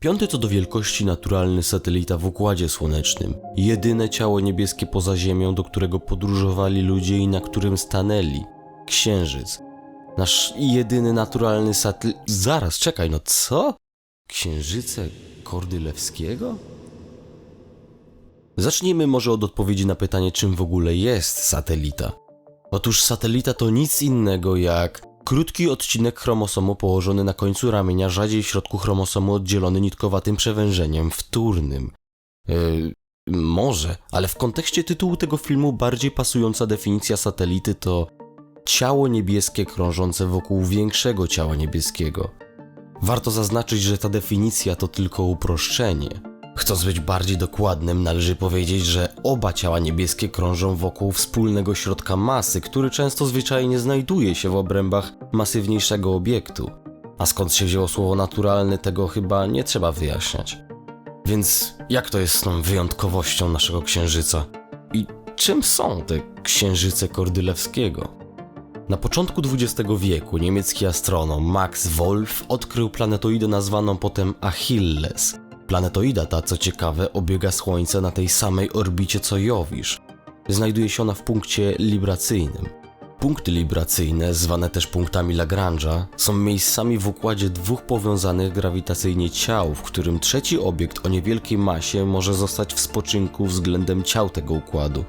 Piąty co do wielkości naturalny satelita w Układzie Słonecznym. Jedyne ciało niebieskie poza Ziemią, do którego podróżowali ludzie i na którym stanęli. Księżyc. Nasz jedyny naturalny satelit... Zaraz, czekaj, no co? Księżyce Kordylewskiego? Zacznijmy może od odpowiedzi na pytanie, czym w ogóle jest satelita. Otóż satelita to nic innego jak krótki odcinek chromosomu położony na końcu ramienia, rzadziej w środku chromosomu oddzielony nitkowatym przewężeniem wtórnym. Yy, może, ale w kontekście tytułu tego filmu bardziej pasująca definicja satelity to ciało niebieskie krążące wokół większego ciała niebieskiego. Warto zaznaczyć, że ta definicja to tylko uproszczenie. Chcąc być bardziej dokładnym, należy powiedzieć, że oba ciała niebieskie krążą wokół wspólnego środka masy, który często zwyczajnie znajduje się w obrębach masywniejszego obiektu. A skąd się wzięło słowo naturalny, tego chyba nie trzeba wyjaśniać. Więc jak to jest z tą wyjątkowością naszego księżyca? I czym są te księżyce Kordylewskiego? Na początku XX wieku niemiecki astronom Max Wolf odkrył planetoidę nazwaną potem Achilles. Planetoida ta, co ciekawe, obiega Słońce na tej samej orbicie co Jowisz. Znajduje się ona w punkcie libracyjnym. Punkty libracyjne, zwane też punktami Lagrange'a, są miejscami w układzie dwóch powiązanych grawitacyjnie ciał, w którym trzeci obiekt o niewielkiej masie może zostać w spoczynku względem ciał tego układu.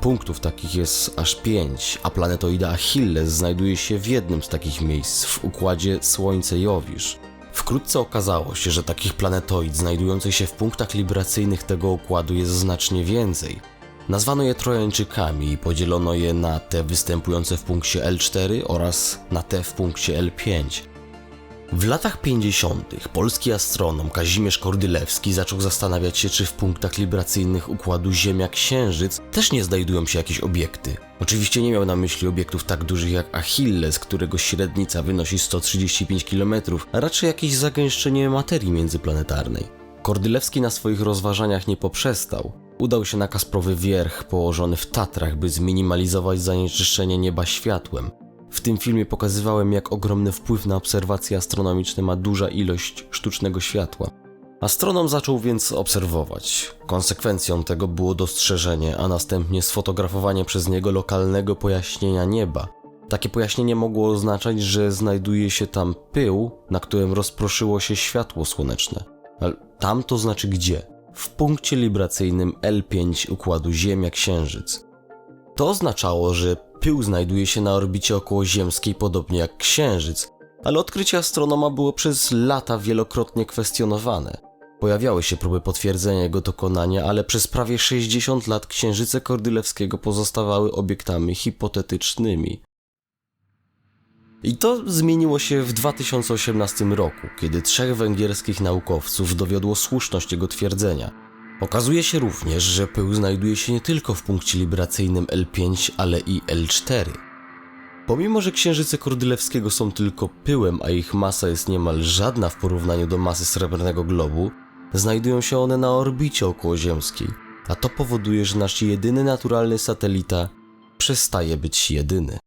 Punktów takich jest aż pięć, a planetoida Achilles znajduje się w jednym z takich miejsc w układzie Słońce-Jowisz. Wkrótce okazało się, że takich planetoid znajdujących się w punktach libracyjnych tego układu jest znacznie więcej. Nazwano je Trojańczykami i podzielono je na te występujące w punkcie L4 oraz na te w punkcie L5. W latach 50. polski astronom Kazimierz Kordylewski zaczął zastanawiać się, czy w punktach libracyjnych układu Ziemia-Księżyc też nie znajdują się jakieś obiekty. Oczywiście nie miał na myśli obiektów tak dużych jak Achilles, którego średnica wynosi 135 km, a raczej jakieś zagęszczenie materii międzyplanetarnej. Kordylewski na swoich rozważaniach nie poprzestał. Udał się na Kasprowy Wierch położony w Tatrach, by zminimalizować zanieczyszczenie nieba światłem. W tym filmie pokazywałem, jak ogromny wpływ na obserwacje astronomiczne ma duża ilość sztucznego światła. Astronom zaczął więc obserwować. Konsekwencją tego było dostrzeżenie, a następnie sfotografowanie przez niego lokalnego pojaśnienia nieba. Takie pojaśnienie mogło oznaczać, że znajduje się tam pył, na którym rozproszyło się światło słoneczne. Ale tam to znaczy gdzie? W punkcie libracyjnym L5 układu Ziemia-Księżyc. To oznaczało, że pył znajduje się na orbicie okołoziemskiej podobnie jak Księżyc, ale odkrycie astronoma było przez lata wielokrotnie kwestionowane. Pojawiały się próby potwierdzenia jego dokonania, ale przez prawie 60 lat księżyce Kordylewskiego pozostawały obiektami hipotetycznymi. I to zmieniło się w 2018 roku, kiedy trzech węgierskich naukowców dowiodło słuszność jego twierdzenia. Okazuje się również, że pył znajduje się nie tylko w punkcie libracyjnym L5, ale i L4. Pomimo, że księżyce Kordylewskiego są tylko pyłem, a ich masa jest niemal żadna w porównaniu do masy srebrnego globu, znajdują się one na orbicie okołoziemskiej, a to powoduje, że nasz jedyny naturalny satelita przestaje być jedyny.